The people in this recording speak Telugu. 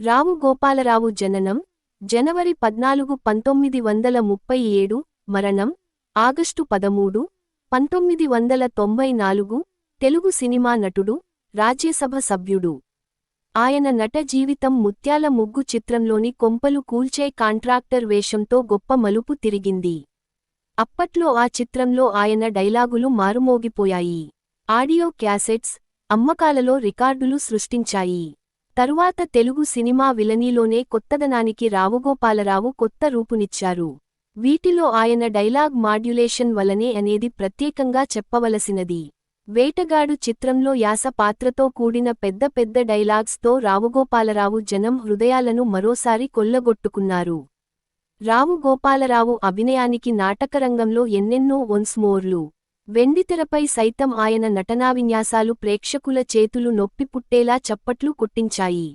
రావు గోపాలరావు జననం జనవరి పద్నాలుగు పంతొమ్మిది వందల ముప్పై ఏడు మరణం ఆగస్టు పదమూడు పంతొమ్మిది వందల తొంభై నాలుగు తెలుగు సినిమా నటుడు రాజ్యసభ సభ్యుడు. ఆయన నట జీవితం ముత్యాల ముగ్గు చిత్రంలోని కొంపలు కూల్చే కాంట్రాక్టర్ వేషంతో గొప్ప మలుపు తిరిగింది. అప్పట్లో ఆ చిత్రంలో ఆయన డైలాగులు మారుమోగిపోయాయి. ఆడియో క్యాసెట్స్ అమ్మకాలలో రికార్డులు సృష్టించాయి. తరువాత తెలుగు సినిమా విలనీలోనే కొత్తదనానికి రావుగోపాలరావు కొత్త రూపునిచ్చారు. వీటిలో ఆయన డైలాగ్ మాడ్యులేషన్ వలనే అనేది ప్రత్యేకంగా చెప్పవలసినది. వేటగాడు చిత్రంలో యాస పాత్రతో కూడిన పెద్ద పెద్ద డైలాగ్స్తో రావుగోపాలరావు జనం హృదయాలను మరోసారి కొల్లగొట్టుకున్నారు. రావుగోపాలరావు అభినయానికి నాటకరంగంలో ఎన్నెన్నో ఒన్స్మోర్లు వెండితెరపై సైతం ఆయన నటనావిన్యాసాలు ప్రేక్షకుల చేతులు నొప్పి పుట్టేలా చప్పట్లు కొట్టించాయి.